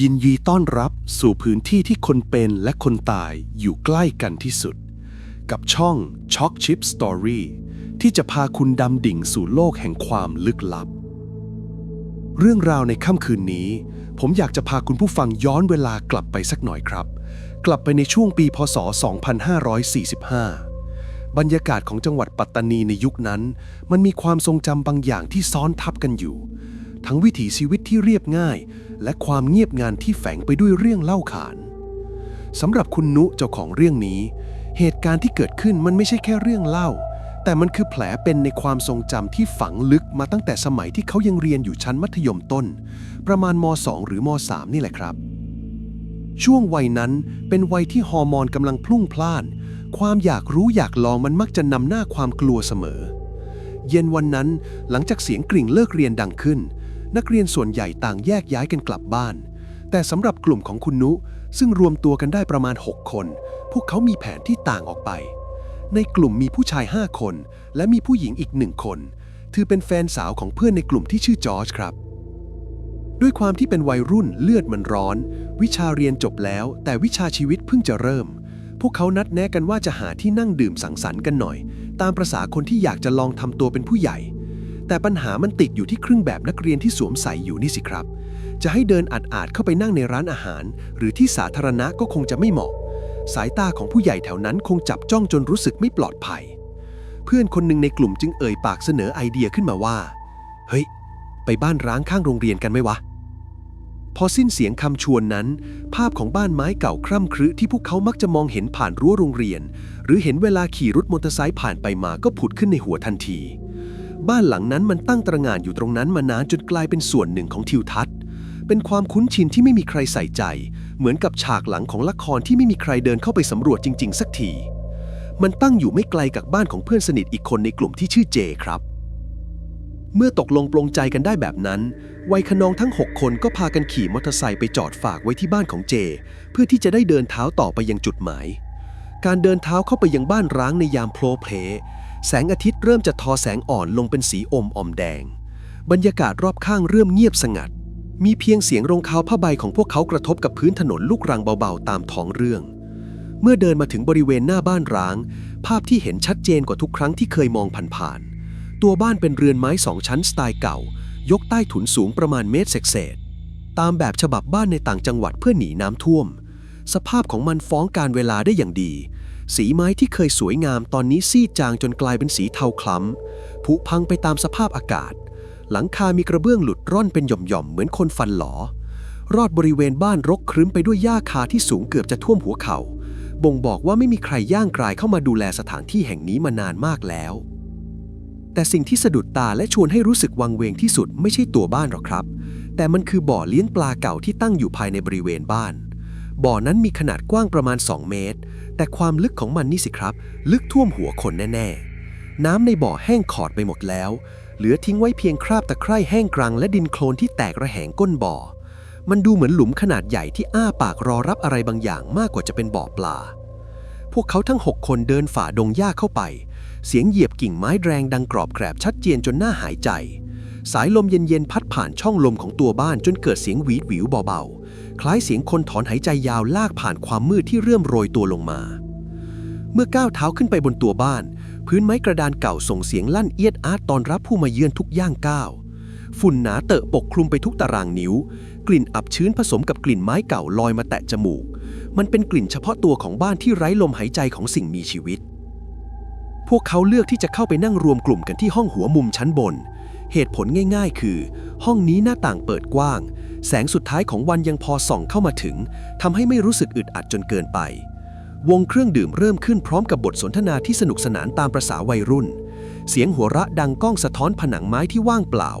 ยินดีต้อนรับสู่พื้นที่ที่คนเป็นและคนตายอยู่ใกล้กันที่สุด กับช่อง Chock Chip Story ที่จะพาคุณดำดิ่งสู่โลกแห่งความลึกลับ เรื่องราวในค่ำคืนนี้ ผมอยากจะพาคุณผู้ฟังย้อนเวลากลับไปสักหน่อยครับ กลับไปในช่วงปีพศ 2545 บรรยากาศของจังหวัดปัตตานีในยุคนั้น มันมีความทรงจำบางอย่างที่ซ้อนทับกันอยู่ ทั้งวิถีชีวิตที่เรียบง่าย และความเงียบงันที่แฝงไปด้วยเรื่องเล่าขานสำหรับคุณนุเจ้าของเรื่องนี้ เหตุการณ์ที่เกิดขึ้นมันไม่ใช่แค่เรื่องเล่า แต่มันคือแผลเป็นในความทรงจำที่ฝังลึกมาตั้งแต่สมัยที่เขายังเรียนอยู่ชั้นมัธยมต้น ประมาณม 2 หรือม 3 นี่แหละครับ ช่วงวัยนั้นเป็นวัยที่ฮอร์โมนกำลังพลุ่งพล่าน ความอยากรู้อยากลองมันมักจะนำหน้าความกลัวเสมอเย็นวันนั้นหลังจากเสียงกริ่งเลิกเรียนดังขึ้น นักเรียนส่วนใหญ่ต่างแยกย้ายกันกลับบ้าน แต่สำหรับกลุ่มของคุณนุ ซึ่งรวมตัวกันได้ประมาณ 6 คน พวกเขามีแผนที่ต่างออกไป ในกลุ่มมีผู้ชาย 5 คน และมีผู้หญิงอีกหนึ่งคน ถือเป็นแฟนสาวของเพื่อนในกลุ่มที่ชื่อจอร์จครับ ด้วยความที่เป็นวัยรุ่นเลือดมันร้อน วิชาเรียนจบแล้ว แต่วิชาชีวิตเพิ่งจะเริ่ม พวกเขานัดแนะกันว่าจะหาที่นั่งดื่มสังสรรค์กันหน่อย ตามประษาคนที่อยากจะลองทำตัวเป็นผู้ใหญ่ แต่ปัญหามันติดอยู่ที่เครื่องแบบนักเรียนที่สวมใส่อยู่นี่สิครับ จะให้เดินอัดๆเข้าไปนั่งในร้านอาหาร หรือที่สาธารณะก็คงจะไม่เหมาะ สายตาของผู้ใหญ่แถวนั้นคงจับจ้องจนรู้สึกไม่ปลอดภัย เพื่อนคนหนึ่งในกลุ่มจึงเอ่ยปากเสนอไอเดียขึ้นมาว่า เฮ้ย ไปบ้านร้างข้างโรงเรียนกันไหมวะ พอสิ้นเสียงคำชวนนั้น ภาพของบ้านไม้เก่าคร่ำครึที่พวกเขามักจะมองเห็นผ่านรั้วโรงเรียน หรือเห็นเวลาขี่รถมอเตอร์ไซค์ผ่านไปมาก็ผุดขึ้นในหัวทันที บ้านหลังนั้นมันตั้งตระหง่านอยู่ตรงนั้นมานานจนกลายเป็นส่วนหนึ่งของทิวทัศน์ เป็นความคุ้นชินที่ไม่มีใครใส่ใจ เหมือนกับฉากหลังของละครที่ไม่มีใครเดินเข้าไปสำรวจจริง ๆ สักที มันตั้งอยู่ไม่ไกลจากบ้านของเพื่อนสนิทอีกคนในกลุ่มที่ชื่อเจครับ เมื่อตกลงปลงใจกันได้แบบนั้น วัยขนองทั้ง 6 คนก็พากันขี่มอเตอร์ไซค์ไปจอดฝากไว้ที่บ้านของเจ เพื่อที่จะได้เดินเท้าต่อไปยังจุดหมาย การเดินเท้าเข้าไปยังบ้านร้างในยามโพลเพล แสงอาทิตย์เริ่มจะทอแสงอ่อนลงเป็นสีอมอมแดง บรรยากาศรอบข้างเริ่มเงียบสงัด มีเพียงเสียงรองเท้าผ้าใบของพวกเขากระทบกับพื้นถนนลูกรังเบาๆ ตามท้องเรื่อง เมื่อเดินมาถึงบริเวณหน้าบ้านร้าง ภาพที่เห็นชัดเจนกว่าทุกครั้งที่เคยมองผ่านๆตัวบ้านเป็นเรือนไม้สองชั้นสไตล์เก่า ยกใต้ถุนสูงประมาณเมตรเศษๆตามแบบฉบับบ้านในต่างจังหวัดเพื่อหนีน้ำท่วม สภาพของมันฟ้องการเวลาได้อย่างดี สีไม้ที่เคยสวยงามตอนนี้ซีดจางจนกลายเป็นสีเทาคล้ำผุพังไปตามสภาพอากาศ หลังคามีกระเบื้องหลุดร่อนเป็นหย่อมๆ เหมือนคนฟันหลอ รอดบริเวณบ้านรกครึ้มไปด้วยหญ้าคาที่สูงเกือบจะท่วมหัวเขา่า บ่งบอกว่าไม่มีใครย่างกรายเข้ามาดูแลสถานที่แห่งนี้มานานมากแล้ว แต่สิ่งที่สะดุดตาและชวนให้รู้สึกวังเวงที่สุดไม่ใช่ตัวบ้านหรอกครับ แต่มันคือบ่อเลี้ยงปลาเก่าที่ตั้งอยู่ภายในบริเวณบ้าน บ่อนั้นมีขนาดกว้างประมาณ 2 เมตร แต่ความลึกของมันนี่สิครับ ลึกท่วมหัวคนแน่ ๆ น้ำในบ่อแห้งขอดไปหมดแล้ว เหลือทิ้งไว้เพียงคราบตะไคร่แห้งกรังและดินโคลนที่แตกระแหงก้นบ่อ มันดูเหมือนหลุมขนาดใหญ่ที่อ้าปากรอรับอะไรบางอย่างมากกว่าจะเป็นบ่อปลา พวกเขาทั้ง 6 คนเดินฝ่าดงหญ้าเข้าไป เสียงเหยียบกิ่งไม้แรงดังกรอบแกรบชัดเจนจนหน่าหายใจสายลมเย็นๆ พัดผ่านช่องลมของตัวบ้านจนเกิดเสียงหวีดหวิวเบาๆ คล้ายเสียงคนถอนหายใจยาวลากผ่านความมืดที่เริ่มโรยตัวลงมา เมื่อก้าวเท้าขึ้นไปบนตัวบ้าน พื้นไม้กระดานเก่าส่งเสียงลั่นเอียดอาร์ตตอนรับผู้มาเยือนทุกย่างก้าวฝุ่นหนาเตอะปกคลุมไปทุกตารางนิ้ว กลิ่นอับชื้นผสมกับกลิ่นไม้เก่าลอยมาแตะจมูก มันเป็นกลิ่นเฉพาะตัวของบ้านที่ไร้ลมหายใจของสิ่งมีชีวิต พวกเขาเลือกที่จะเข้าไปนั่งรวมกลุ่มกันที่ห้องหัวมุมชั้นบน เหตุผลง่าย ๆ คือ ห้องนี้หน้าต่างเปิดกว้าง แสงสุดท้ายของวันยังพอส่องเข้ามาถึงทำให้ไม่รู้สึกอึดอัดจนเกินไป วงเครื่องดื่มเริ่มขึ้นพร้อมกับบทสนทนาที่สนุกสนานตามประษาวัยรุ่น เสียงหัวเราะดังก้องสะท้อนผนังไม้ที่ว่างเปล่า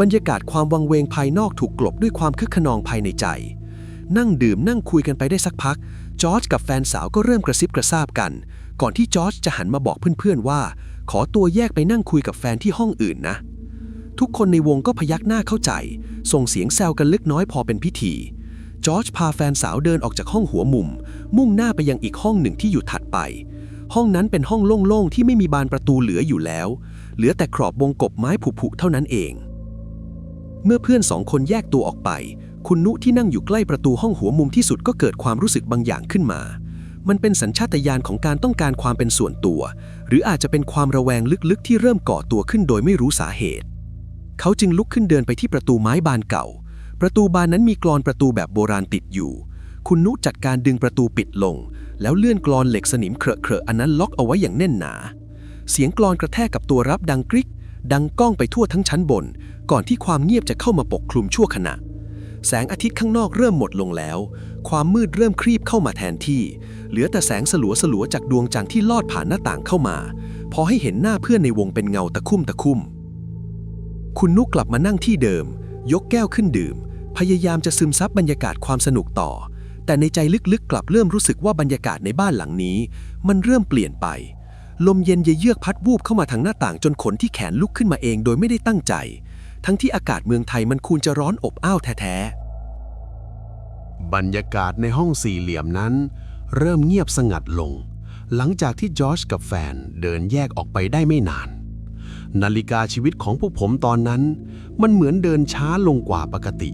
บรรยากาศความวังเวงภายนอกถูกกลบด้วยความคึกขนองภายในใจ นั่งดื่มนั่งคุยกันไปได้สักพัก จอร์จกับแฟนสาวก็เริ่มกระซิบกระซาบกัน ก่อนที่จอร์จจะหันมาบอกเพื่อนๆว่า ขอตัวแยกไปนั่งคุยกับแฟนที่ห้องอื่นนะ ทุกคนในวงก็พยักหน้าเข้าใจ ส่งเสียงแซวกันเล็กน้อยพอเป็นพิธี จอร์จพาแฟนสาวเดินออกจากห้องหัวมุม มุ่งหน้าไปยังอีกห้องหนึ่งที่อยู่ถัดไป ห้องนั้นเป็นห้องโล่งๆที่ไม่มีบานประตูเหลืออยู่แล้ว เหลือแต่กรอบวงกบไม้ผุๆเท่านั้นเอง เมื่อเพื่อนสองคนแยกตัวออกไป คุณนุที่นั่งอยู่ใกล้ประตูห้องหัวมุมที่สุดก็เกิดความรู้สึกบางอย่างขึ้นมา มันเป็นสัญชาตญาณของการต้องการความเป็นส่วนตัว หรืออาจจะเป็นความระแวงลึกๆ ที่เริ่มก่อตัวขึ้นโดยไม่รู้สาเหตุ เขาจึงลุกขึ้นเดินไปที่ประตูไม้บานเก่า ประตูบานนั้นมีกรอนประตูแบบโบราณติดอยู่ คุณนุจัดการดึงประตูปิดลง แล้วเลื่อนกรอนเหล็กสนิมเครอะๆอันนั้นล็อกเอาไว้อย่างแน่นหนา เสียงกรอนกระแทกกับตัวรับดังกริก ดังก้องไปทั่วทั้งชั้นบน ก่อนที่ความเงียบจะเข้ามาปกคลุมชั่วขณะ แสงอาทิตย์ข้างนอกเริ่มหมดลงแล้ว ความมืดเริ่มครีบเข้ามาแทนที่ เหลือแต่แสงสลัวสลัวๆจากดวงจันทร์ที่ลอดผ่านหน้าต่างเข้ามา พอให้เห็นหน้าเพื่อนในวงเป็นเงาตะคุ่มตะคุ่ม คุณนุกกลับมานั่งที่เดิม ยกแก้วขึ้นดื่ม พยายามจะซึมซับบรรยากาศความสนุกต่อ แต่ในใจลึกๆ กลับเริ่มรู้สึกว่าบรรยากาศในบ้านหลังนี้ มันเริ่มเปลี่ยนไป ลมเย็นเยือกพัดวูบเข้ามาทางหน้าต่างจนขนที่แขนลุกขึ้นมาเองโดยไม่ได้ตั้งใจ ทั้งที่อากาศเมืองไทยมันควรจะร้อนอบอ้าวแท้ๆบรรยากาศในห้องสี่เหลี่ยมนั้น เริ่มเงียบสงัดลง หลังจากที่จอร์จกับแฟนเดินแยกออกไปได้ไม่นาน นาฬิกาชีวิตของพวกผมตอนนั้น มันเหมือนเดินช้าลงกว่าปกติ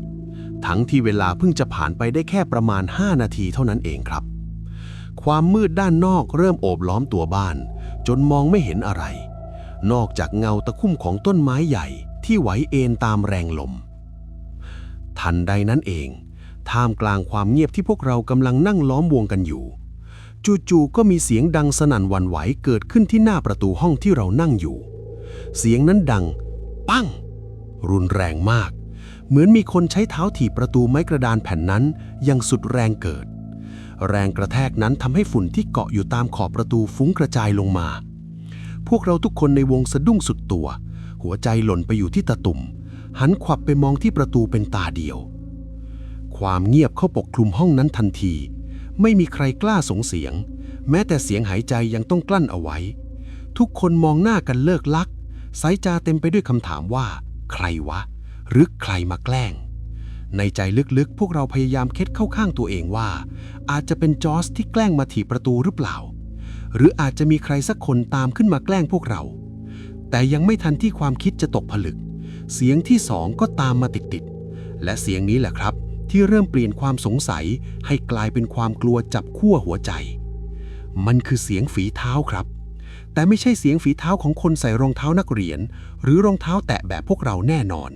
ทั้งที่เวลาเพิ่งจะผ่านไปได้แค่ประมาณ 5 นาทีเท่านั้นเองครับ ความมืดด้านนอกเริ่มโอบล้อมตัวบ้าน จนมองไม่เห็นอะไร นอกจากเงาตะคุ่มของต้นไม้ใหญ่ที่ไหวเอ็นตามแรงลม ทันใดนั้นเอง ท่ามกลางความเงียบที่พวกเรากำลังนั่งล้อมวงกันอยู่จู่ๆก็มีเสียงดังสนั่นวันไหวเกิดขึ้นที่หน้าประตูห้องที่เรานั่งอยู่ เสียงนั้นดัง ปั้ง รุนแรงมาก เหมือนมีคนใช้เท้าถีบประตูไม้กระดานแผ่นนั้นอยังสุดแรงเกิด แรงกระแทกนั้นทำให้ฝุ่นที่เกาะอยู่ตามขอบประตูฟุ้งกระจายลงมา พวกเราทุกคนในวงสะดุ้งสุดตัว หัวใจหล่นไปอยู่ที่ตะตุ่ม หันขวับไปมองที่ประตูเป็นตาเดียว ความเงียบเข้าปกคลุมห้องนั้นทันที ไม่มีใครกล้าสงเสียง แม้แต่เสียงหายใจยังต้องกลั้นเอาไว้ทุกคนมองหน้ากันเลิกลัก สายจาเต็มไปด้วยคำถามว่า ใครวะ หรือใครมาแกล้ง ในใจลึกๆ พวกเราพยายามเค็ดเข้าข้างตัวเองว่า อาจจะเป็นจอร์สที่แกล้งมาถีบประตูหรือเปล่า หรืออาจจะมีใครสักคนตามขึ้นมาแกล้งพวกเรา แต่ยังไม่ทันที่ความคิดจะตกผลึก เสียงที่สองก็ตามมาติดๆและเสียงนี้แหละครับ ที่เริ่มเปลี่ยนความสงสัยให้กลายเป็นความกลัวจับขั้วหัวใจ มันคือเสียงฝีเท้าครับ แต่ไม่ใช่เสียงฝีเท้าของคนใส่รองเท้านักเรียน หรือรองเท้าแตะแบบพวกเราแน่นอน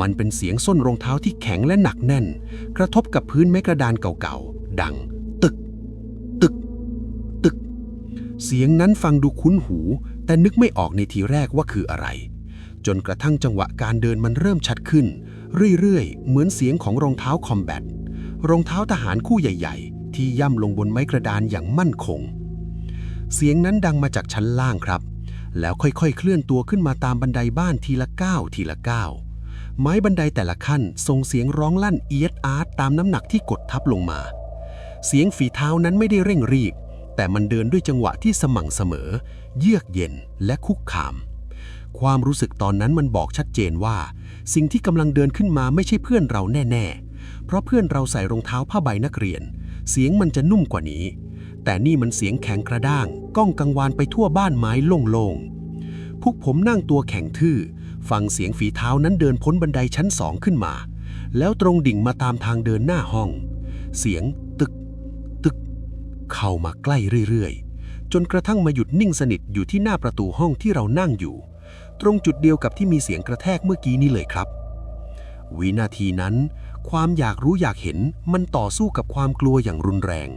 มันเป็นเสียงส้นรองเท้าที่แข็งและหนักแน่น กระทบกับพื้นไม้กระดานเก่าๆ ดัง ตึก ตึก ตึก เสียงนั้นฟังดูคุ้นหู แต่นึกไม่ออกในทีแรกว่าคืออะไร จนกระทั่งจังหวะการเดินมันเริ่มชัดขึ้น เรื่อยๆ เหมือนเสียงของรองเท้าคอมแบทรองเท้าทหารคู่ใหญ่ ๆ ที่ย่ำลงบนไม้กระดานอย่างมั่นคง เสียงนั้นดังมาจากชั้นล่างครับ แล้วค่อยๆ เคลื่อนตัวขึ้นมาตามบันไดบ้านทีละก้าวทีละก้าวไม้บันไดแต่ละขั้นส่งเสียงร้องลั่นเอียดอาร์ตตามน้ำหนักที่กดทับลงมา เสียงฝีเท้านั้นไม่ได้เร่งรีบ แต่มันเดินด้วยจังหวะที่สม่ำเสมอ เยือกเย็นและคุกคาม ความรู้สึกตอนนั้นมันบอกชัดเจนว่า สิ่งที่กำลังเดินขึ้นมาไม่ใช่เพื่อนเราแน่ ๆ เพราะเพื่อนเราใส่รองเท้าผ้าใบนักเรียน เสียงมันจะนุ่มกว่านี้ แต่นี่มันเสียงแข็งกระด้าง ก้องกังวานไปทั่วบ้านไม้โล่งๆ พวกผมนั่งตัวแข็งทื่อ ฟังเสียงฝีเท้านั้นเดินพ้นบันไดชั้นสองขึ้นมา แล้วตรงดิ่งมาตามทางเดินหน้าห้อง เสียงตึก ตึก เข้ามาใกล้เรื่อยๆ จนกระทั่งมาหยุดนิ่งสนิทอยู่ที่หน้าประตูห้องที่เรานั่งอยู่ ตรงจุดเดียวกับที่มีเสียงกระแทกเมื่อกี้นี้เลยครับ วินาทีนั้น ความอยากรู้อยากเห็นมันต่อสู้กับความกลัวอย่างรุนแรง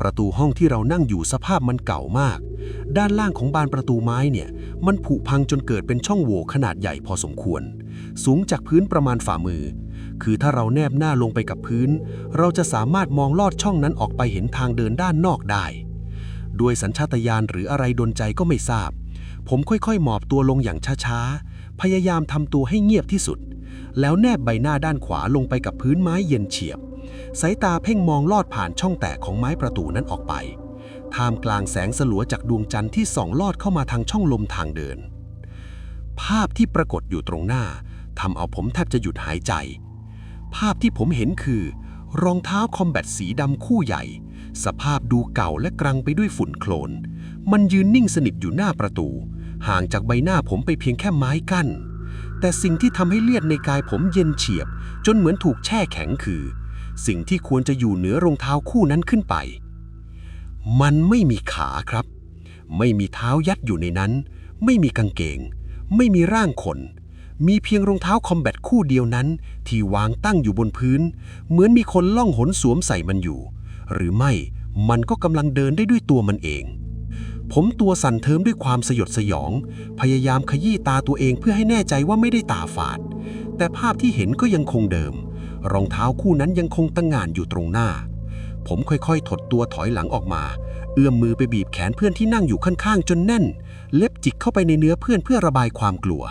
ประตูห้องที่เรานั่งอยู่สภาพมันเก่ามาก ด้านล่างของบานประตูไม้เนี่ย มันผุพังจนเกิดเป็นช่องโหว่ขนาดใหญ่พอสมควร สูงจากพื้นประมาณฝ่ามือ คือถ้าเราแนบหน้าลงไปกับพื้น เราจะสามารถมองลอดช่องนั้นออกไปเห็นทางเดินด้านนอกได้ ด้วยสัญชาตญาณหรืออะไรดนใจก็ไม่ทราบ ผมค่อยๆหมอบตัวลงอย่างช้าๆ พยายามทำตัวให้เงียบที่สุด แล้วแนบใบหน้าด้านขวาลงไปกับพื้นไม้เย็นเฉียบ สายตาเพ่งมองลอดผ่านช่องแตกของไม้ประตูนั้นออกไป ท่ามกลางแสงสลัวจากดวงจันทร์ที่ส่องลอดเข้ามาทางช่องลมทางเดิน ภาพที่ปรากฏอยู่ตรงหน้าทำเอาผมแทบจะหยุดหายใจ ภาพที่ผมเห็นคือ รองเท้าคอมแบทสีดำคู่ใหญ่ สภาพดูเก่าและกรังไปด้วยฝุ่นโคลน มันยืนนิ่งสนิทอยู่หน้าประตู ห่างจากใบหน้าผมไปเพียงแค่ไม้กั้น แต่สิ่งที่ทำให้เลือดในกายผมเย็นเฉียบ จนเหมือนถูกแช่แข็งคือ สิ่งที่ควรจะอยู่เหนือรองเท้าคู่นั้นขึ้นไป มันไม่มีขาครับ ไม่มีเท้ายัดอยู่ในนั้น ไม่มีกางเกง ไม่มีร่างคน มีเพียงรองเท้าคอมแบทคู่เดียวนั้น ที่วางตั้งอยู่บนพื้น เหมือนมีคนล่องหนสวมใส่มันอยู่ หรือไม่มันก็กำลังเดินได้ด้วยตัวมันเองผมตัวสั่นเทิมด้วยความสยดสยอง พยายามขยี้ตาตัวเองเพื่อให้แน่ใจว่าไม่ได้ตาฝาด แต่ภาพที่เห็นก็ยังคงเดิม รองเท้าคู่นั้นยังคงตั้งงานอยู่ตรงหน้า ผมค่อยๆ ถดตัวถอยหลังออกมา เอื้อมมือไปบีบแขนเพื่อนที่นั่งอยู่ข้างๆ จนแน่น เล็บจิกเข้าไปในเนื้อเพื่อนเพื่อระบายความกลัว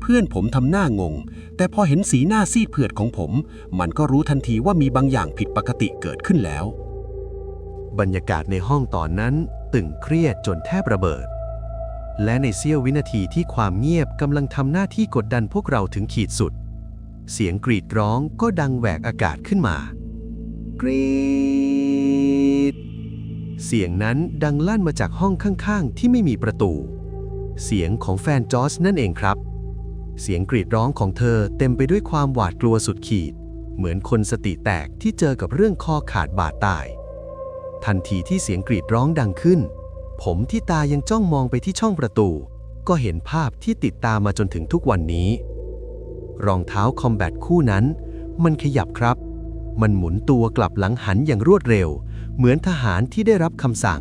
เพื่อนผมทำหน้างง แต่พอเห็นสีหน้าซีดเผือดของผม มันก็รู้ทันทีว่ามีบางอย่างผิดปกติเกิดขึ้นแล้ว บรรยากาศในห้องตอนนั้นตึงเครียดจนแทบระเบิด และในเสี้ยววินาทีที่ความเงียบกำลังทำหน้าที่กดดันพวกเราถึงขีดสุด เสียงกรีดร้องก็ดังแหวกอากาศขึ้นมา กรีด เสียงนั้นดังลั่นมาจากห้องข้างๆ ที่ไม่มีประตู เสียงของแฟนจอร์จนั่นเองครับ เสียงกรีดร้องของเธอเต็มไปด้วยความหวาดกลัวสุดขีด เหมือนคนสติแตกที่เจอกับเรื่องคอขาดบาดตาย ทันทีที่เสียงกรีดร้องดังขึ้น ผมที่ตายังจ้องมองไปที่ช่องประตู ก็เห็นภาพที่ติดตามมาจนถึงทุกวันนี้ รองเท้าคอมแบทคู่นั้น มันขยับครับ มันหมุนตัวกลับหลังหันอย่างรวดเร็ว เหมือนทหารที่ได้รับคำสั่ง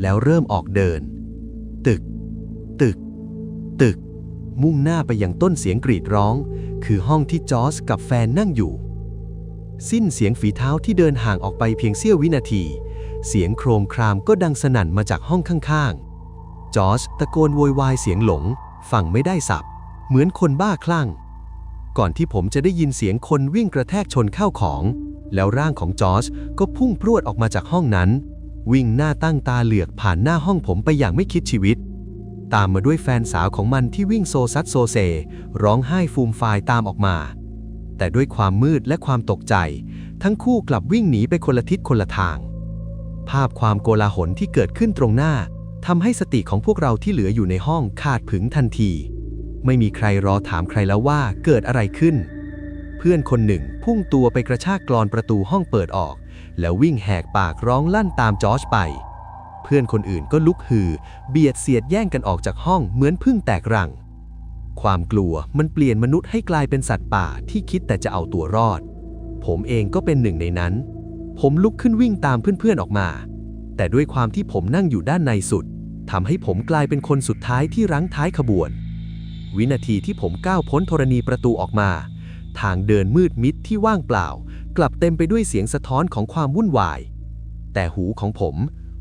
แล้วเริ่มออกเดิน ตึก ตึก ตึก มุ่งหน้าไปยังต้นเสียงกรีดร้อง คือห้องที่จอร์จกับแฟนนั่งอยู่ สิ้นเสียงฝีเท้าที่เดินห่างออกไปเพียงเสี้ยววินาที เสียงโครมครามก็ดังสนั่นมาจากห้องข้างๆจอร์จตะโกนโวยวายเสียงหลง ฟังไม่ได้สับ เหมือนคนบ้าคลั่ง ก่อนที่ผมจะได้ยินเสียงคนวิ่งกระแทกชนเข้าของ แล้วร่างของจอร์จก็พุ่งพรวดออกมาจากห้องนั้น วิ่งหน้าตั้งตาเหลือกผ่านหน้าห้องผมไปอย่างไม่คิดชีวิต ตามมาด้วยแฟนสาวของมันที่วิ่งโซซัดโซเซ ร้องไห้ฟูมฟายตามออกมา แต่ด้วยความมืดและความตกใจ ทั้งคู่กลับวิ่งหนีไปคนละทิศคนละทาง ภาพความโกลาหลที่เกิดขึ้นตรงหน้าทำให้สติของพวกเราที่เหลืออยู่ในห้องขาดผึงทันที ไม่มีใครรอถามใครแล้วว่าเกิดอะไรขึ้น เพื่อนคนหนึ่งพุ่งตัวไปกระชากกรอนประตูห้องเปิดออก แล้ววิ่งแหกปากร้องลั่นตามจอร์จไป เพื่อนคนอื่นก็ลุกฮือ เบียดเสียดแย่งกันออกจากห้องเหมือนพึ่งแตกรัง ความกลัวมันเปลี่ยนมนุษย์ให้กลายเป็นสัตว์ป่าที่คิดแต่จะเอาตัวรอด ผมเองก็เป็นหนึ่งในนั้น ผมลุกขึ้นวิ่งตามเพื่อนๆออกมา แต่ด้วยความที่ผมนั่งอยู่ด้านในสุดทำให้ผมกลายเป็นคนสุดท้ายที่รั้งท้ายขบวน วินาทีที่ผมก้าวพ้นธรณีประตูออกมา ทางเดินมืดมิดที่ว่างเปล่า กลับเต็มไปด้วยเสียงสะท้อนของความวุ่นวาย แต่หูของผม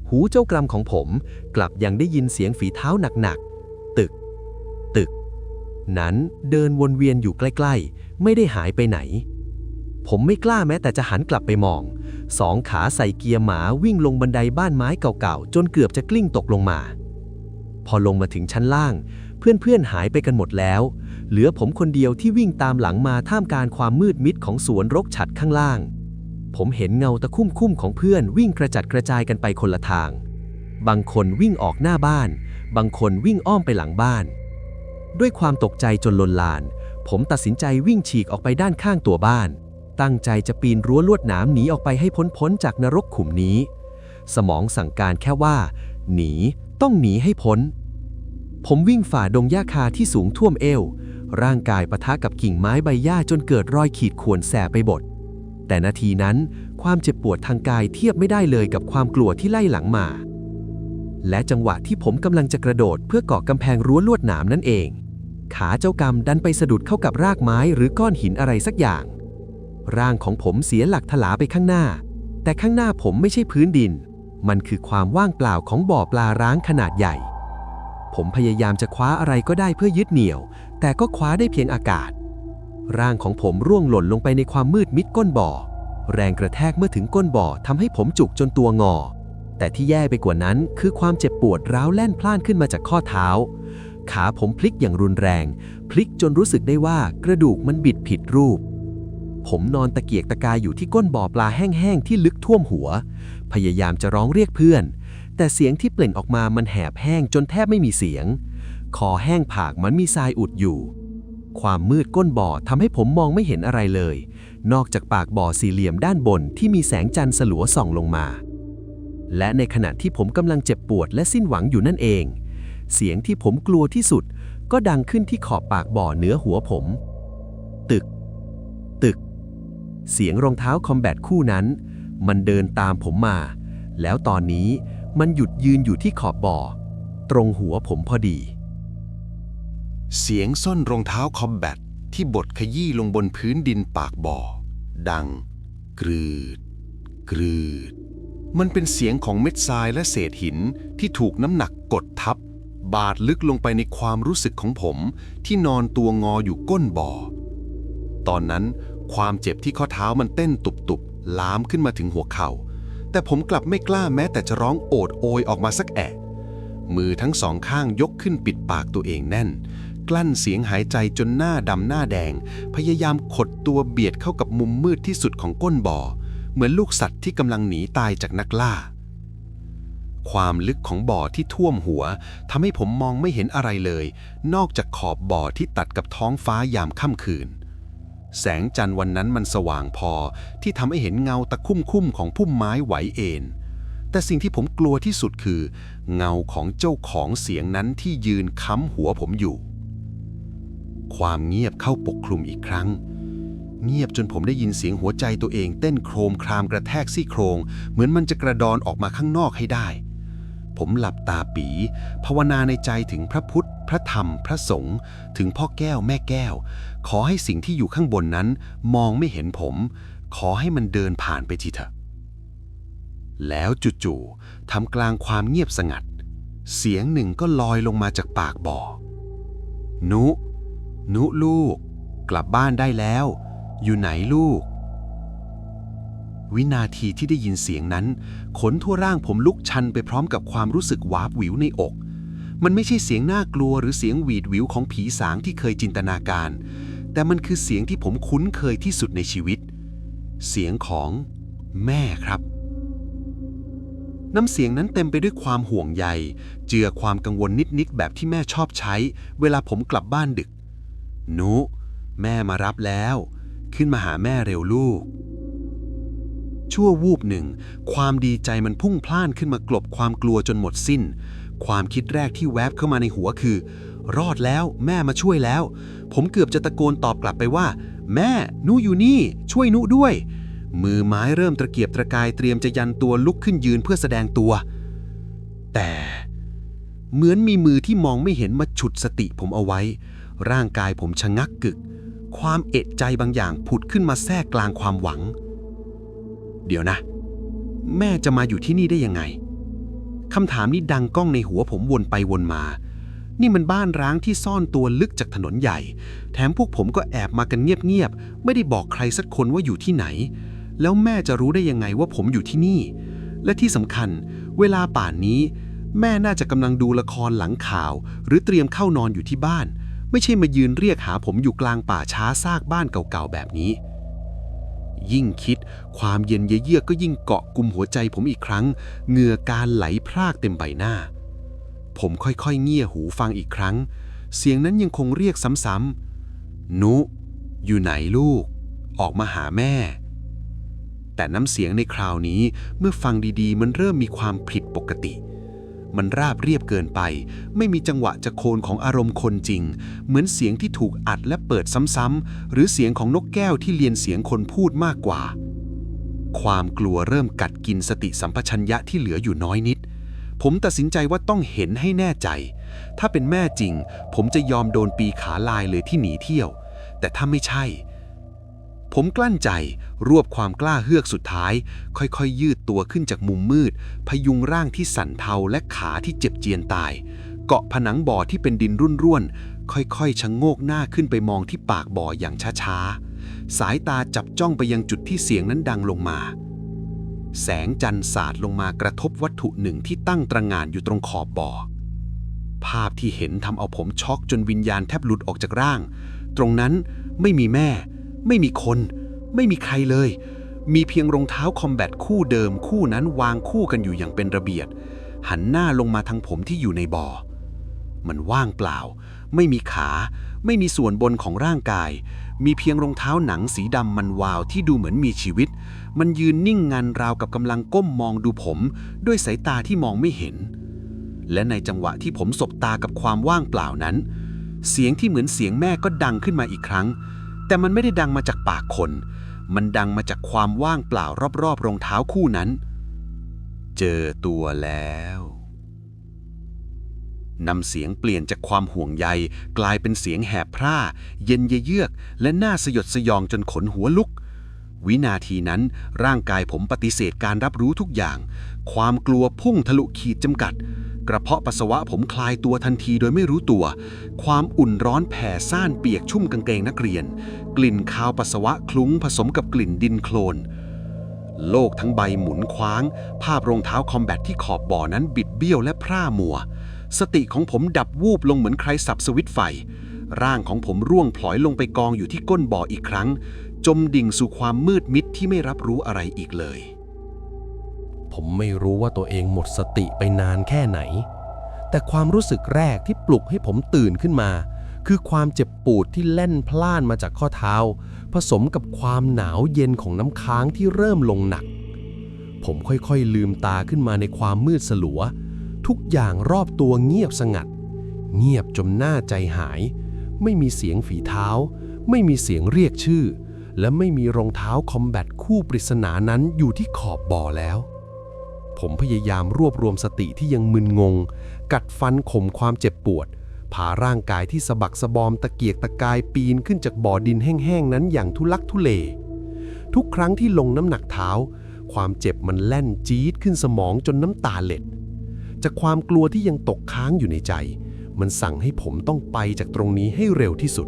หูเจ้ากรรมของผม กลับยังได้ยินเสียงฝีเท้าหนักๆ ตึก ตึก นั้นเดินวนเวียนอยู่ใกล้ ๆ ไม่ได้หายไปไหน ผมไม่กล้าแม้แต่จะหันกลับไปมอง สองขาใส่เกียร์หมาวิ่งลงบันไดบ้านไม้เก่าๆ จนเกือบจะกลิ้งตกลงมา พอลงมาถึงชั้นล่าง เพื่อนๆหายไปกันหมดแล้ว เหลือผมคนเดียวที่วิ่งตามหลังมาท่ามกลางความมืดมิดของสวนรกฉัดข้างล่าง ผมเห็นเงาตะคุ่มคุ้มๆของเพื่อนวิ่งกระจัดกระจายกันไปคนละทาง บางคนวิ่งออกหน้าบ้าน บางคนวิ่งอ้อมไปหลังบ้าน ด้วยความตกใจจนลนลาน ผมตัดสินใจวิ่งฉีกออกไปด้านข้างตัวบ้าน ตั้งใจจะปีนรั้วลวดหนามหนีออกไปให้พ้นๆจากนรกขุมนี้ สมองสั่งการแค่ว่า หนีต้องหนีให้พ้น ผมวิ่งฝ่าดงหญ้าคาที่สูงท่วมเอว ร่างกายปะทะกับกิ่งไม้ใบหญ้าจนเกิดรอยขีดข่วนแสบไปบดแต่นาทีนั้นความเจ็บปวดทางกายเทียบไม่ได้เลยกับความกลัวที่ไล่หลังมา และจังหวะที่ผมกำลังจะกระโดดเพื่อเกาะกำแพงรั้วลวดหนามนั่นเอง ขาเจ้ากรรมดันไปสะดุดเข้ากับรากไม้หรือก้อนหินอะไรสักอย่าง ร่างของผมเสียหลักถลาไปข้างหน้า แต่ข้างหน้าผมไม่ใช่พื้นดิน มันคือความว่างเปล่าของบ่อปลาร้างขนาดใหญ่ ผมพยายามจะคว้าอะไรก็ได้เพื่อยึดเหนี่ยว แต่ก็คว้าได้เพียงอากาศ ร่างของผมร่วงหล่นลงไปในความมืดมิดก้นบ่อ แรงกระแทกเมื่อถึงก้นบ่อทำให้ผมจุกจนตัวงอ แต่ที่แย่ไปกว่านั้นคือความเจ็บปวดร้าวแล่นพล่านขึ้นมาจากข้อเท้า ขาผมพลิกอย่างรุนแรง พลิกจนรู้สึกได้ว่ากระดูกมันบิดผิดรูปผมนอนตะเกียกตะกายอยู่ที่ก้นบ่อปลาแห้งๆที่ลึกท่วมหัว พยายามจะร้องเรียกเพื่อน แต่เสียงที่เปล่งออกมามันแหบแห้งจนแทบไม่มีเสียง คอแห้งผากมันมีทรายอุดอยู่ ความมืดก้นบ่อทำให้ผมมองไม่เห็นอะไรเลย นอกจากปากบ่อสี่เหลี่ยมด้านบนที่มีแสงจันทร์สลัวส่องลงมา และในขณะที่ผมกำลังเจ็บปวดและสิ้นหวังอยู่นั่นเอง เสียงที่ผมกลัวที่สุดก็ดังขึ้นที่ขอบปากบ่อเหนือหัวผม ตึก ตึก เสียงรองเท้าคอมแบทคู่นั้น มันเดินตามผมมา แล้วตอนนี้ มันหยุดยืนอยู่ที่ขอบบ่อ ตรงหัวผมพอดี เสียงส้นรองเท้าคอมแบทที่บดขยี้ลงบนพื้นดินปากบ่อ ดัง กรืด กรืด มันเป็นเสียงของเม็ดทรายและเศษหินที่ถูกน้ำหนักกดทับ บาดลึกลงไปในความรู้สึกของผม ที่นอนตัวงออยู่ก้นบ่อ ตอนนั้นความเจ็บที่ข้อเท้ามันเต้นตุบๆลามขึ้นมาถึงหัวเข่า แต่ผมกลับไม่กล้าแม้แต่จะร้องโอดโอยออกมาสักแอะ มือทั้งสองข้างยกขึ้นปิดปากตัวเองแน่น กลั้นเสียงหายใจจนหน้าดำหน้าแดง พยายามขดตัวเบียดเข้ากับมุมมืดที่สุดของก้นบ่อ เหมือนลูกสัตว์ที่กำลังหนีตายจากนักล่า ความลึกของบ่อที่ท่วมหัวทำให้ผมมองไม่เห็นอะไรเลย นอกจากขอบบ่อที่ตัดกับท้องฟ้ายามค่ำคืน แสงจันทร์วันนั้นมันสว่างพอที่ทำให้เห็นเงาตะคุ่มคุ้มของพุ่มไม้ไหวเอ็นแต่สิ่งที่ผมกลัวที่สุดคือ เงาของเจ้าของเสียงนั้นที่ยืนค้ำหัวผมอยู่ ความเงียบเข้าปกคลุมอีกครั้ง เงียบจนผมได้ยินเสียงหัวใจตัวเองเต้นโครมครามกระแทกซี่โครง เหมือนมันจะกระดอนออกมาข้างนอกให้ได้ ผมหลับตาปี ภาวนาในใจถึงพระพุทธ พระธรรม พระสงฆ์ถึงพ่อแก้วแม่แก้ว ขอให้สิ่งที่อยู่ข้างบนนั้น มองไม่เห็นผม ขอให้มันเดินผ่านไปทีเถอะ แล้วจู่ๆทำกลางความเงียบสงัด เสียงหนึ่งก็ลอยลงมาจากปากบ่อ นุ นุลูก กลับบ้านได้แล้ว อยู่ไหนลูก วินาทีที่ได้ยินเสียงนั้น ขนทั่วร่างผมลุกชันไปพร้อมกับความรู้สึกวาบหวิวในอก มันไม่ใช่เสียงน่ากลัวหรือเสียงหวีดหวิวของผีสางที่เคยจินตนาการ แต่มันคือเสียงที่ผมคุ้นเคยที่สุดในชีวิต เสียงของแม่ครับ น้ำเสียงนั้นเต็มไปด้วยความห่วงใย เจือความกังวลนิดๆแบบที่แม่ชอบใช้ เวลาผมกลับบ้านดึก นุ แม่มารับแล้ว ขึ้นมาหาแม่เร็วลูก ชั่ววูบหนึ่ง ความดีใจมันพุ่งพล่านขึ้นมากลบความกลัวจนหมดสิ้น ความคิดแรกที่แวบเข้ามาในหัวคือ รอดแล้วแม่มาช่วยแล้ว ผมเกือบจะตะโกนตอบกลับไปว่า แม่นุอยู่นี่ ช่วยนุด้วย มือไม้เริ่มตะเกียบตะกายเตรียมจะยันตัวลุกขึ้นยืนเพื่อแสดงตัว แต่เหมือนมีมือที่มองไม่เห็นมาฉุดสติผมเอาไว้ ร่างกายผมชะงักกึก ความเอะใจบางอย่างผุดขึ้นมาแทรกกลางความหวัง เดี๋ยวนะ แม่จะมาอยู่ที่นี่ได้ยังไงคำถามนี้ดังก้องในหัวผมวนไปวนมา นี่มันบ้านร้างที่ซ่อนตัวลึกจากถนนใหญ่ แถมพวกผมก็แอบมากันเงียบๆ ไม่ได้บอกใครสักคนว่าอยู่ที่ไหน แล้วแม่จะรู้ได้ยังไงว่าผมอยู่ที่นี่ และที่สำคัญ เวลาป่านนี้ แม่น่าจะกำลังดูละครหลังข่าว หรือเตรียมเข้านอนอยู่ที่บ้าน ไม่ใช่มายืนเรียกหาผมอยู่กลางป่าช้าซากบ้านเก่าๆแบบนี้ ยิ่งคิด ความเย็นเยือกก็ยิ่งเกาะกลุ่มหัวใจผมอีกครั้ง เหงื่อการไหลพรากเต็มใบหน้า ผมค่อยๆเงี่ยหูฟังอีกครั้ง เสียงนั้นยังคงเรียกซ้ำๆ นุ อยู่ไหนลูก ออกมาหาแม่ แต่น้ำเสียงในคราวนี้เมื่อฟังดีๆ มันเริ่มมีความผิดปกติ มันราบเรียบเกินไป ไม่มีจังหวะจะโคนของอารมณ์คนจริง เหมือนเสียงที่ถูกอัดและเปิดซ้ำๆหรือเสียงของนกแก้วที่เรียนเสียงคนพูดมากกว่า ความกลัวเริ่มกัดกินสติสัมปชัญญะที่เหลืออยู่น้อยนิด ผมตัดสินใจว่าต้องเห็นให้แน่ใจ ถ้าเป็นแม่จริง ผมจะยอมโดนปีขาลายเลยที่หนีเที่ยว แต่ถ้าไม่ใช่ ผมกลั้นใจ รวบความกล้าเฮือกสุดท้าย ค่อยๆ ยืดตัวขึ้นจากมุมมืด พยุงร่างที่สั่นเทาและขาที่เจ็บเจียนตาย เกาะผนังบ่อที่เป็นดินรุ่นร่วนค่อยๆ ชะงโงกหน้าขึ้นไปมองที่ปากบ่ออย่างช้าๆ สายตาจับจ้องไปยังจุดที่เสียงนั้นดังลงมา แสงจันทร์สาดลงมากระทบวัตถุหนึ่งที่ตั้งตระหง่านอยู่ตรงขอบบ่อ ภาพที่เห็นทำเอาผมช็อกจนวิญญาณแทบหลุดออกจากร่าง ตรงนั้นไม่มีแม่ ไม่มีคน ไม่มีใครเลย มีเพียงรองเท้าคอมแบทคู่เดิมคู่นั้นวางคู่กันอยู่อย่างเป็นระเบียบหันหน้าลงมาทางผมที่อยู่ในบ่อ มันว่างเปล่า ไม่มีขา ไม่มีส่วนบนของร่างกาย มีเพียงรองเท้าหนังสีดำมันวาวที่ดูเหมือนมีชีวิต มันยืนนิ่งงันราวกับกำลังก้มมองดูผม ด้วยสายตาที่มองไม่เห็น และในจังหวะที่ผมสบตากับความว่างเปล่านั้น เสียงที่เหมือนเสียงแม่ก็ดังขึ้นมาอีกครั้ง แต่มันไม่ได้ดังมาจากปากคน มันดังมาจากความว่างเปล่ารอบๆรองเท้าคู่นั้น เจอตัวแล้วนำเสียงเปลี่ยนจากความห่วงใย กลายเป็นเสียงแหบพร่า เย็นเยือก และน่าสยดสยองจนขนหัวลุก วินาทีนั้นร่างกายผมปฏิเสธการรับรู้ทุกอย่าง ความกลัวพุ่งทะลุขีดจำกัด กระเพาะปัสสาวะผมคลายตัวทันทีโดยไม่รู้ตัว ความอุ่นร้อนแผ่ซ่านเปียกชุ่มกางเกงนักเรียน กลิ่นคาวปัสสาวะคลุ้งผสมกับกลิ่นดินโคลน โลกทั้งใบหมุนคว้าง ภาพรองเท้าคอมแบทที่ขอบบ่อนั้นบิดเบี้ยวและพร่ามัว สติของผมดับวูบลงเหมือนใครสับสวิตไฟ ร่างของผมร่วงพลอยลงไปกองอยู่ที่ก้นบ่ออีกครั้ง จมดิ่งสู่ความมืดมิดที่ไม่รับรู้อะไรอีกเลย ผมไม่รู้ว่าตัวเองหมดสติไปนานแค่ไหน แต่ความรู้สึกแรกที่ปลุกให้ผมตื่นขึ้นมา คือความเจ็บปวดที่แล่นพล่านมาจากข้อเท้า ผสมกับความหนาวเย็นของน้ำค้างที่เริ่มลงหนัก ผมค่อยๆลืมตาขึ้นมาในความมืดสลัว ทุกอย่างรอบตัวเงียบสงัด เงียบจนหน้าใจหาย ไม่มีเสียงฝีเท้า ไม่มีเสียงเรียกชื่อและไม่มีรองเท้าคอมแบทคู่ปริศนานั้นอยู่ที่ขอบบ่อแล้ว ผมพยายามรวบรวมสติที่ยังมึนงง กัดฟันข่มความเจ็บปวดพาร่างกายที่สะบักสะบอมตะเกียกตะกายปีนขึ้นจากบ่อดินแห้งๆนั้นอย่างทุลักทุเล ทุกครั้งที่ลงน้ำหนักเท้า ความเจ็บมันแล่นจี๊ดขึ้นสมองจนน้ำตาเล็ด จากความกลัวที่ยังตกค้างอยู่ในใจ มันสั่งให้ผมต้องไปจากตรงนี้ให้เร็วที่สุด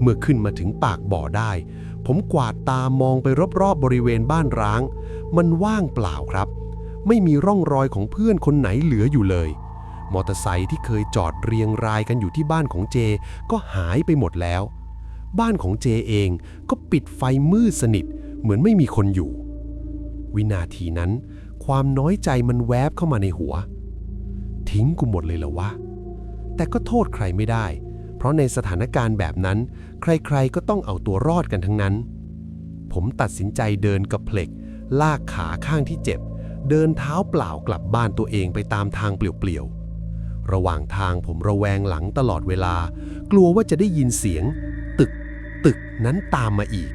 เมื่อขึ้นมาถึงปากบ่อได้ ผมกวาดตามองไปรอบๆบริเวณบ้านร้าง มันว่างเปล่าครับ ไม่มีร่องรอยของเพื่อนคนไหนเหลืออยู่เลย มอเตอร์ไซค์ที่เคยจอดเรียงรายกันอยู่ที่บ้านของเจ ก็หายไปหมดแล้ว บ้านของเจเองก็ปิดไฟมืดสนิท เหมือนไม่มีคนอยู่ วินาทีนั้น ความน้อยใจมันแวบเข้ามาในหัว ทิ้งกูหมดเลยเหรอวะ แต่ก็โทษใครไม่ได้ เพราะในสถานการณ์แบบนั้น ใครๆก็ต้องเอาตัวรอดกันทั้งนั้น ผมตัดสินใจเดินกระเพลกลากขาข้างที่เจ็บ เดินเท้าเปล่ากลับบ้านตัวเองไปตามทางเปลี่ยวๆ ระหว่างทางผมระแวงหลังตลอดเวลา กลัวว่าจะได้ยินเสียง ตึก ตึกนั้นตามมาอีก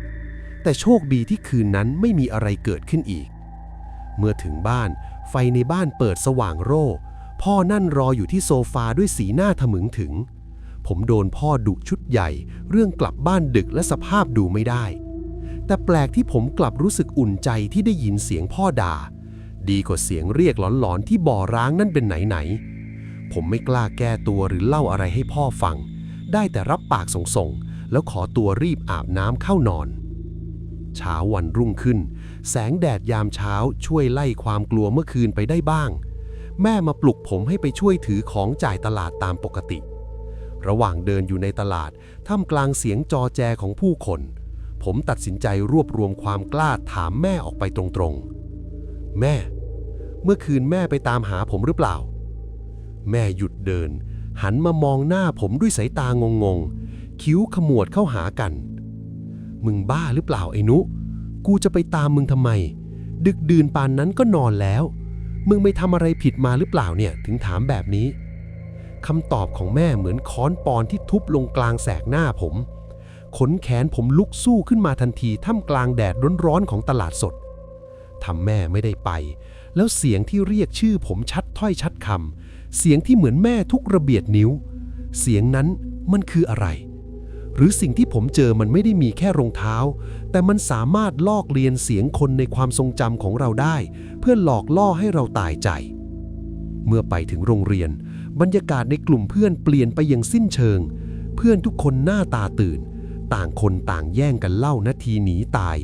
แต่โชคดีที่คืนนั้นไม่มีอะไรเกิดขึ้นอีก เมื่อถึงบ้านไฟในบ้านเปิดสว่างโร่ พ่อนั่นรออยู่ที่โซฟาด้วยสีหน้าทะมึงถึง ผมโดนพ่อดุชุดใหญ่ เรื่องกลับบ้านดึกและสภาพดูไม่ได้ แต่แปลกที่ผมกลับรู้สึกอุ่นใจที่ได้ยินเสียงพ่อด่า ดีกว่าเสียงเรียกหลอนๆที่บ่อร้างนั่นเป็นไหนๆผมไม่กล้าแก้ตัวหรือเล่าอะไรให้พ่อฟัง ได้แต่รับปากส่งๆ แล้วขอตัวรีบอาบน้ำเข้านอน เช้าวันรุ่งขึ้น แสงแดดยามเช้าช่วยไล่ความกลัวเมื่อคืนไปได้บ้าง แม่มาปลุกผมให้ไปช่วยถือของจ่ายตลาดตามปกติ ระหว่างเดินอยู่ในตลาดท่ามกลางเสียงจอแจของผู้คน ผมตัดสินใจรวบรวมความกล้าถามแม่ออกไปตรงๆ แม่ เมื่อคืนแม่ไปตามหาผมหรือเปล่า แม่หยุดเดิน หันมามองหน้าผมด้วยสายตางงๆ คิ้วขมวดเข้าหากัน มึงบ้าหรือเปล่าไอ้นุ กูจะไปตามมึงทำไม ดึกดื่นปานนั้นก็นอนแล้ว มึงไม่ทำอะไรผิดมาหรือเปล่าเนี่ยถึงถามแบบนี้คำตอบของแม่เหมือนค้อนปอนที่ทุบลงกลางแสกหน้าผม ขนแขนผมลุกสู้ขึ้นมาทันทีท่ามกลางแดดร้อนๆของตลาดสด ทำแม่ไม่ได้ไป แล้วเสียงที่เรียกชื่อผมชัดถ้อยชัดคำเสียงที่เหมือนแม่ทุกระเบียดนิ้ว เสียงนั้นมันคืออะไร หรือสิ่งที่ผมเจอมันไม่ได้มีแค่รองเท้า แต่มันสามารถลอกเลียนเสียงคนในความทรงจำของเราได้ เพื่อหลอกล่อให้เราตายใจ เมื่อไปถึงโรงเรียน บรรยากาศในกลุ่มเพื่อนเปลี่ยนไปอย่างสิ้นเชิง เพื่อนทุกคนหน้าตาตื่น ต่างคนต่างแย่งกันเล่านาทีหนีตาย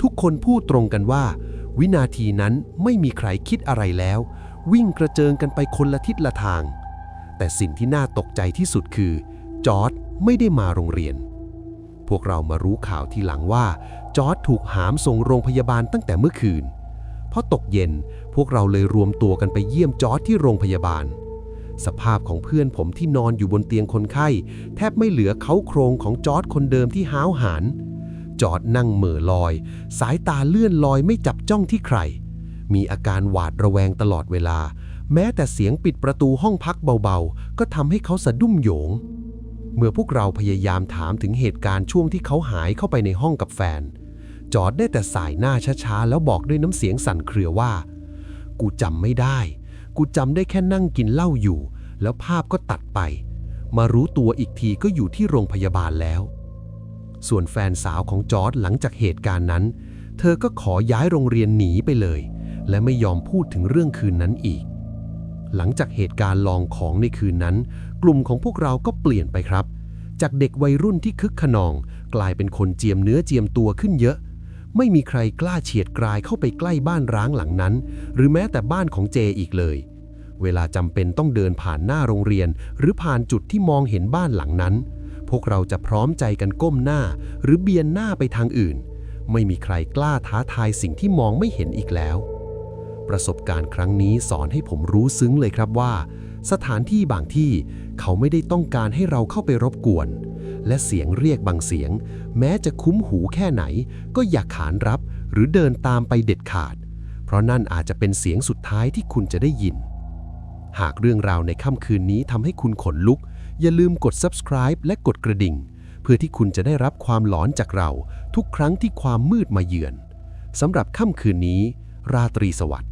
ทุกคนพูดตรงกันว่า วินาทีนั้นไม่มีใครคิดอะไรแล้ว วิ่งกระเจิงกันไปคนละทิศละทาง แต่สิ่งที่น่าตกใจที่สุดคือ จอร์ดไม่ได้มาโรงเรียน พวกเรามารู้ข่าวทีหลังว่า จอร์ดถูกหามส่งโรงพยาบาลตั้งแต่เมื่อคืนพอตกเย็นพวกเราเลยรวมตัวกันไปเยี่ยมจอร์ดที่โรงพยาบาล สภาพของเพื่อนผมที่นอนอยู่บนเตียงคนไข้ แทบไม่เหลือเขาโครงของจอร์ดคนเดิมที่ห้าวหาญ จอร์ดนั่งเหม่อลอย สายตาเลื่อนลอยไม่จับจ้องที่ใคร มีอาการหวาดระแวงตลอดเวลา แม้แต่เสียงปิดประตูห้องพักเบาๆ ก็ทำให้เขาสะดุ้งโหยง เมื่อพวกเราพยายามถามถึงเหตุการณ์ช่วงที่เขาหายเข้าไปในห้องกับแฟน จอร์ดได้แต่สายหน้าช้าๆ แล้วบอกด้วยน้ำเสียงสั่นเครือว่า กูจำไม่ได้ กูจำได้แค่นั่งกินเหล้าอยู่ แล้วภาพก็ตัดไป มารู้ตัวอีกทีก็อยู่ที่โรงพยาบาลแล้ว ส่วนแฟนสาวของจอร์ดหลังจากเหตุการณ์นั้น เธอก็ขอย้ายโรงเรียนหนีไปเลย และไม่ยอมพูดถึงเรื่องคืนนั้นอีก หลังจากเหตุการณ์ลองของในคืนนั้น กลุ่มของพวกเราก็เปลี่ยนไปครับ จากเด็กวัยรุ่นที่คึกขนอง กลายเป็นคนเจียมเนื้อเจียมตัวขึ้นเยอะ ไม่มีใครกล้าเฉียดกลายเข้าไปใกล้บ้านร้างหลังนั้น หรือแม้แต่บ้านของเจอีกเลย เวลาจำเป็นต้องเดินผ่านหน้าโรงเรียน หรือผ่านจุดที่มองเห็นบ้านหลังนั้น พวกเราจะพร้อมใจกันก้มหน้า หรือเบียนหน้าไปทางอื่น ไม่มีใครกล้าท้าทายสิ่งที่มองไม่เห็นอีกแล้ว ประสบการณ์ครั้งนี้สอนให้ผมรู้ซึ้งเลยครับว่า สถานที่บางที่เขาไม่ได้ต้องการให้เราเข้าไปรบกวน และเสียงเรียกบางเสียง แม้จะคุ้มหูแค่ไหน ก็อย่าขานรับหรือเดินตามไปเด็ดขาด เพราะนั่นอาจจะเป็นเสียงสุดท้ายที่คุณจะได้ยินหากเรื่องราวในค่ำคืนนี้ทำให้คุณขนลุก อย่าลืมกด subscribe และกดกระดิ่ง เพื่อที่คุณจะได้รับความหลอนจากเรา ทุกครั้งที่ความมืดมาเยือนสำหรับค่ำคืนนี้ ราตรีสวัสดิ์